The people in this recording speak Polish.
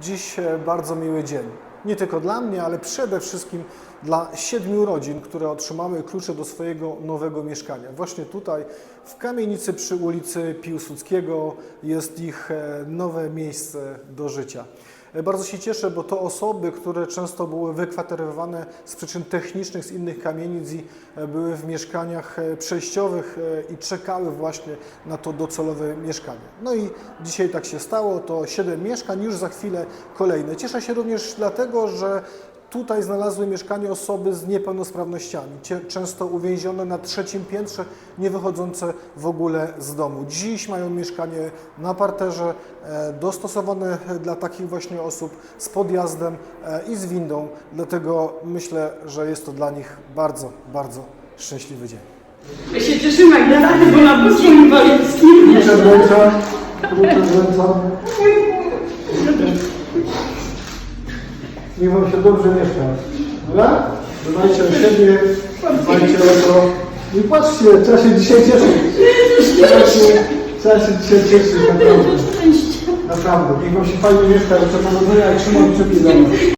Dziś e, bardzo miły dzień. Nie tylko dla mnie, ale przede wszystkim dla siedmiu rodzin, które otrzymały klucze do swojego nowego mieszkania. Właśnie tutaj, w kamienicy przy ulicy Piłsudskiego, jest ich e, nowe miejsce do życia. Bardzo się cieszę, bo to osoby, które często były wykwaterowane z przyczyn technicznych z innych kamienic i e, były w mieszkaniach e, przejściowych e, i czekały właśnie na to docelowe mieszkanie. No i dzisiaj tak się stało, to 7 mieszkań, już za chwilę kolejne. Cieszę się również dlatego, że Tutaj znalazły mieszkanie osoby z niepełnosprawnościami, często uwięzione na trzecim piętrze, nie wychodzące w ogóle z domu. Dziś mają mieszkanie na parterze, e, dostosowane dla takich właśnie osób, z podjazdem e, i z windą. Dlatego myślę, że jest to dla nich bardzo, bardzo szczęśliwy dzień. Ja się cieszę Magdaleny, bo na inwalidzkim. Klucze wręczam, klucze wręczam. Niech Wam się dobrze mieszka. Dobra? Dbajcie o siebie, dbajcie o to. I patrzcie, trzeba się dzisiaj cieszyć. Trzeba się, trzeba się dzisiaj cieszyć, naprawdę. Naprawdę. Niech Wam się fajnie mieszka, życzę powodzenia i trzymam kciuki za.